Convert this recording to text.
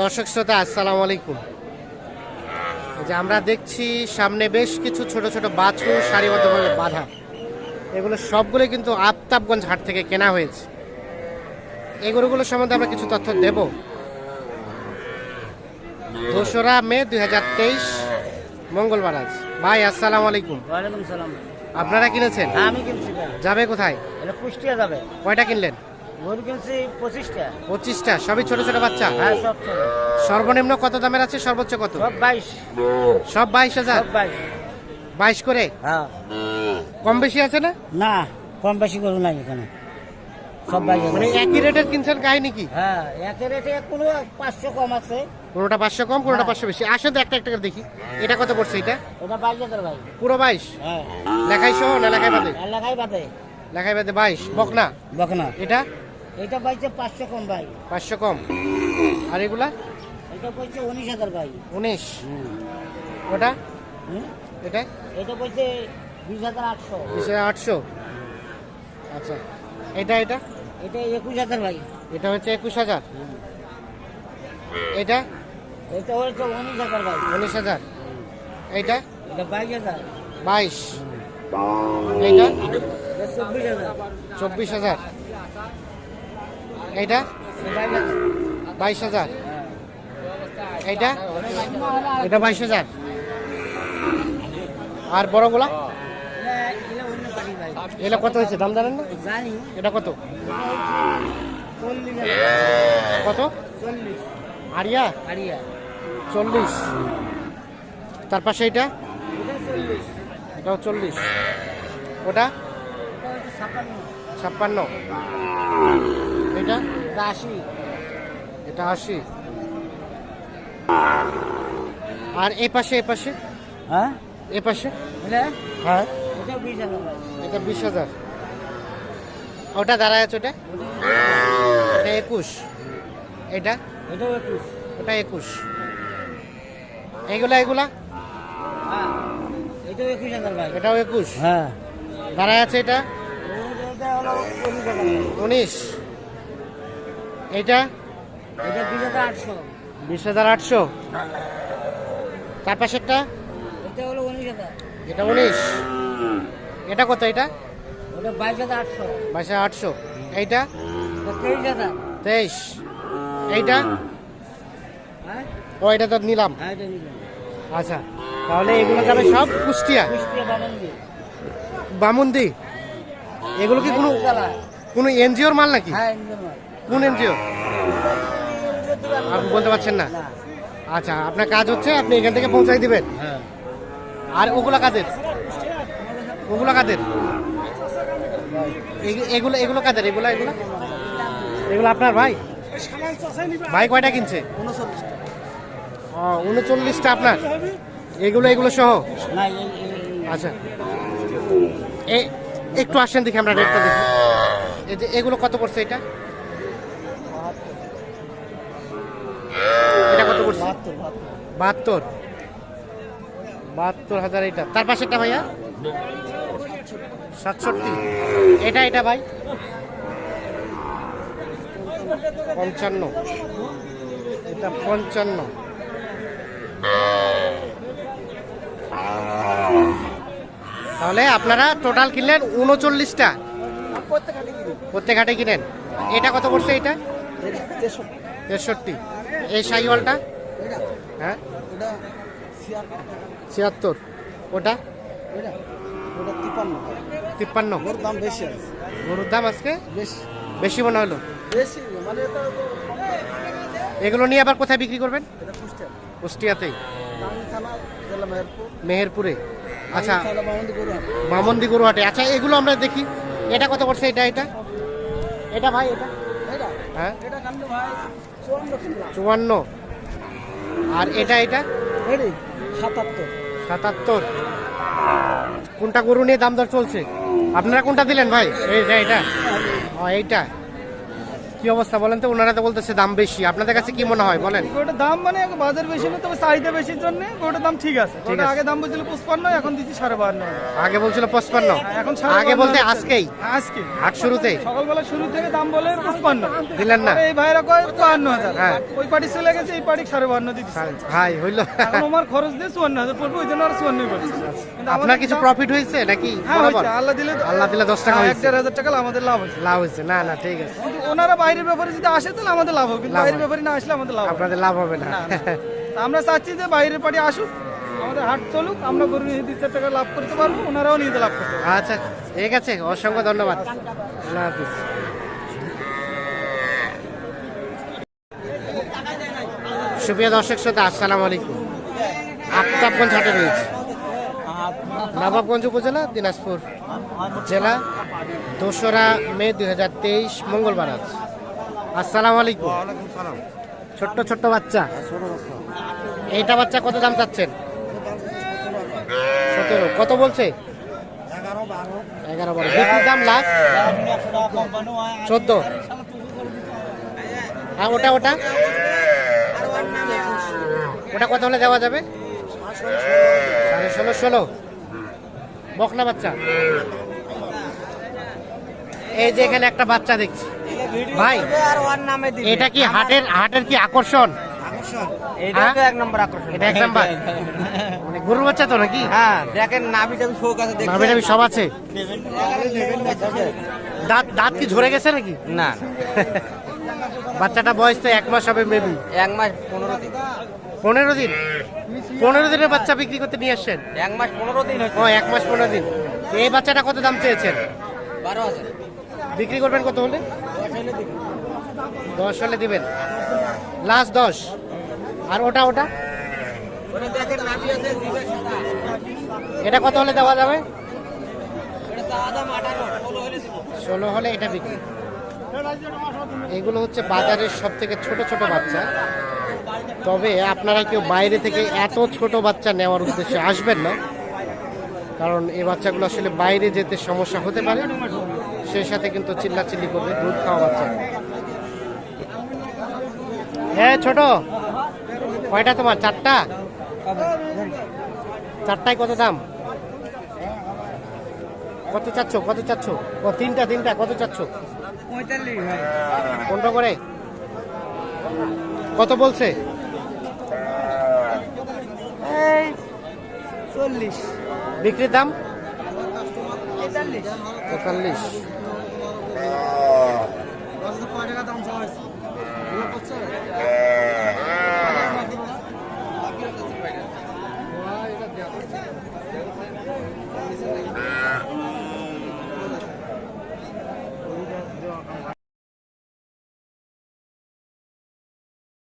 দর্শক শ্রোতা আসসালামু আলাইকুম। যে আমরা দেখছি সামনে বেশ কিছু ছোট ছোট বাছুর সারিবদ্ধভাবে বাঁধা। এগুলো সবগুলো কিন্তু আফতাবগঞ্জ হাট থেকে কেনা হয়েছে। এই গরুগুলো সম্বন্ধে আমরা কিছু তথ্য দেব। দোসরা মে দুই হাজার তেইশ মঙ্গলবার আজ। ভাই আসসালামু আলাইকুম। আপনারা কিনেছেন? হ্যাঁ আমি কিনছি যাবে কোথায়? কুষ্টিয়া যাবে। কয়টা কিনলেন? গরু কিনছি পঁচিশটা। পঁচিশটা সবই ছোট ছোট বাচ্চা? হ্যাঁ সব ছোট। সর্বনিম্ন কত দামের আছে? সর্বোচ্চ কত? সব বাইশ। সব বাইশ হাজার? সব বাইশ। বাইশ করে? হ্যাঁ। কম বেশি আছে না? না কম বেশি গরু নাই এখানে। সব বাইশ মানে একই রেটের কিনছেন হ্যাঁ রেটে কোনো পাঁচশো কম আছে। কোনোটা পাঁচশো কম কোনোটা হ্যাঁ। পাঁচশো বেশি। আসেন তো একটা একটা করে দেখি। এটা কত পড়ছে এটা? ওটা বাইশ হাজার ভাই। পুরো বাইশ? হ্যাঁ। লেখাই সহ না লেখাই বাদে? এলাকায় বাদে। লেখাই বাদে বাইশ। বকনা? বকনা। এটা? এটা পাইছে পাঁচশো কম ভাই। পাঁচশো কম। আর এগুলা? এটা পাইছে উনিশ হাজার ভাই। উনিশ? ওটা? এটা? এটা পাইছে বিশ হাজার আটশো। বিশ হাজার আটশো? আচ্ছা। এটা এটা? এটা একুশ হাজার ভাই। এটা হচ্ছে একুশ হাজার? এটা? এটা হয়েছে উনিশ হাজার ভাই। উনিশ হাজার। এইটা? এটা বাইশ হাজার। বাইশ। এইটা? এটা চব্বিশ হাজার। চব্বিশ হাজার। এইটা? বাইশ হাজার। এইটা? এটা বাইশ হাজার। আর বড়গুলা এটা- কত হয়েছে? দাম জানেন না? এটা কত? কত? চল্লিশ আরিয়া? চল্লিশ। তার পাশে এটা এটাও চল্লিশ। ওটা? ছাপ্পান্ন ছাপ্পান্ন। এটা? আশি। এটা আশি। আর এ পাশে এ পাশে? হ্যাঁ? এ পাশে? হ্যাঁ। এটা বিশ হাজার ওটা দাঁড়ায় আছে ওটা? এটা একুশ। এটা? এটাও একুশ। ওটা একুশ। এইগুলা এগুলা হ্যাঁ। এটাও একুশ হ্যাঁ। দাঁড়ায় আছে এটা। উনিশ। এইটা এটা বিশ হাজার আটশো। বিশ হাজার আটশো। তার পাশে একটা এটা হলো উনিশ হাজার। এটা উনিশ। এটা কত এটা? ওটা বাইশ হাজার আটশো। বাইশ হাজার আটশো। এইটা? তেইশ হাজার। তেইশ। এইটা? হ্যাঁ? ও এটা তো নিলাম। হ্যাঁ নিলাম। আচ্ছা তাহলে এগুলো যাবে সব কুষ্টিয়া? বামুন্দি এগুলো কি কোনো কোনো এনজিওর মাল নাকি? হ্যাঁ ইঞ্জিন মাল। কোন এনজিও? আপনি বলতে পারছেন না? আচ্ছা আপনার কাজ হচ্ছে আপনি এখান থেকে পৌঁছাই দিবেন। হ্যাঁ। আর ওগুলা কাদের? ওগুলো কাদের? এগু- এগুলো এগুলো কাদের? এগুলো এগুলো? এগুলো আপনার ভাই? ভাই কয়টা কিনছে? ও উনচল্লিশটা আপনার? এগুলো এগুলো সহ? আচ্ছা। এ একটু আসেন দেখি আমরা রেটটা দেখি। এগুলো কত পড়ছে এটা? বাহাত্তর, বাহাত্তর। হাজার এটা তার পাশেরটা ভাইয়া? সাতষট্টি। এটা এটা ভাই? পঞ্চান্ন। এটা পঞ্চান্ন। তাহলে আপনারা টোটাল কিনলেন উনচল্লিশটা। প্রত্যেক হাটে কিনেন। এটা কত পড়ছে এটা তেষট্টি। এই সাইওয়ালটা? হ্যাঁ? ছিয়াত্তর ওটা? তিপ্পান্ন দাম বেশি গরুর দাম আজকে? বেশি। বেশি মনে হলো? বেশি মানে এগুলো নিয়ে আবার কোথায় বিক্রি করবেন? কুষ্টিয়াতেই। মেহেরপুর। আচ্ছা। মামন্দি গরুহাটে। আচ্ছা এগুলো আমরা দেখি। এটা কত পড়ছে এটা এটা? এটা ভাই এটা। হ্যাঁ? চুয়ান্ন। আর এটা এটা? সাতাত্তর। সাতাত্তর। কোনটা গরু নিয়ে দাম দর চলছে? আপনারা কোনটা দিলেন ভাই? এইটা? এটা ও এইটা। কি অবস্থা বলেন তো? ওনারা তো বলতেছে দাম বেশি। আপনাদের কাছে কি মনে হয়? বলেন। ওটা দাম মানে এখন বাজার বেশি না তবে চাহিদা বেশির জন্য ওটার দাম ঠিক আছে। ওটা আগে দাম বলছিল পঁচপান্ন এখন দিচ্ছি সাড়ে বাহান্ন। আগে বলছিল পঁচপান্ন। এখন সাড়ে আগে বলতে আজকেই? হ্যাঁ, আজকে। হাট শুরুতে সকালবেলা শুরু থেকে দাম বলে পঁচপান্ন। দিলেন না? এই ভাইরা কয় বাহান্ন হাজার। হ্যাঁ। ওই পার্টি চলে গেছে এই পার্টি সাড়ে বাহান্ন দিচ্ছি। হাই হইল। এখন আমার খরচ দিয়ে চুয়ান্ন হাজার পড়বে ওই জন্য আর চুয়ান্নই করছে আপনার কিছু প্রফিট হয়েছে নাকি? হ্যাঁ আল্লাহ দিলে আল্লাহ দিলে দশ টাকা হ্যাঁ, এক দেড় হাজার টাকা আমাদের লাভ হয়েছে। লাভ হয়েছে। না না ঠিক আছে। ওনারা বাইরের ব্যাপারে যদি আসে তাহলে আমাদের লাভ হবে। কিন্তু বাইরের ব্যাপারে না আসলে আমাদের লাভ আপনাদের লাভ হবে না। আমরা চাচ্ছি যে বাইরের পার্টি আসুক আমাদের হাট চলুক আমরা গরু নিয়ে দুই চার টাকা লাভ করতে পারব ওনারাও নিজে লাভ করতে পারব আচ্ছা ঠিক আছে অসংখ্য ধন্যবাদ। আল্লাহ হাফিজ। সুপ্রিয় দর্শক শ্রোতা আসসালামু আলাইকুম। আফতাবগঞ্জ হাটে রয়েছে। নবাবগঞ্জ উপজেলা দিনাজপুর জেলা দোসরা মে দুই হাজার তেইশ মঙ্গলবার আজ। আসসালামু আলাইকুম। ছোট্ট ছোট্ট বাচ্চা? এইটা বাচ্চা কত দাম চাচ্ছেন? সতেরো। কত বলছে? এগারো বারো। বিক্রির দাম লাস্ট? চোদ্দ। আর ওটা ওটা? ওটা কত হলে দেওয়া যাবে? সাড়ে ষোলো ষোলো। বকনা বাচ্চা। এই যে এখানে একটা বাচ্চা দেখছি। ভাই এটা কি হাটের হাটের কি আকর্ষণ? হ্যাঁ? মানে গরুর বাচ্চা তো নাকি? হ্যাঁ দেখেন নাভি শোক আছে দেখছেন? সব আছে? দাঁত দাঁত কি ঝরে গেছে নাকি? না। বাচ্চাটা বয়স তো এক মাস হবে মেবি এক মাস পনেরো দিন। পনেরো দিন? পনেরো দিনের বাচ্চা বিক্রি করতে নিয়ে আসছেন? এক মাস পনেরো দিন ও এক মাস পনেরো দিন। এই বাচ্চাটা কত দাম চেয়েছেন? বারো হাজার। বিক্রি করবেন কত হলে? দশ হলে দিবেন। লাস্ট দশ। আর ওটা ওটা। এটা কত হলে দেওয়া যাবে? ষোলো হলে এটা বিক্রি। এগুলো হচ্ছে বাজারের সব থেকে ছোট ছোট বাচ্চা। তবে আপনারা কেউ বাইরে থেকে এত ছোট বাচ্চা নেওয়ার উদ্দেশ্যে আসবেন না। কারণ এই বাচ্চাগুলো আসলে বাইরে যেতে সমস্যা হতে পারে। সেই সাথে কিন্তু চিল্লাচিল্লি করবে দুধ খাওয়া বাচ্চা। হ্যাঁ ছোট কয়টা তোমার? চারটা? চারটায় কত দাম? কত চাচ্ছ? কত চাচ্ছ? ও তিনটা তিনটা কত চাচ্ছ? কোনটা করে। কত বলছে? চল্লিশ। বিক্রির দাম? পঁয়তাল্লিশ Gracias.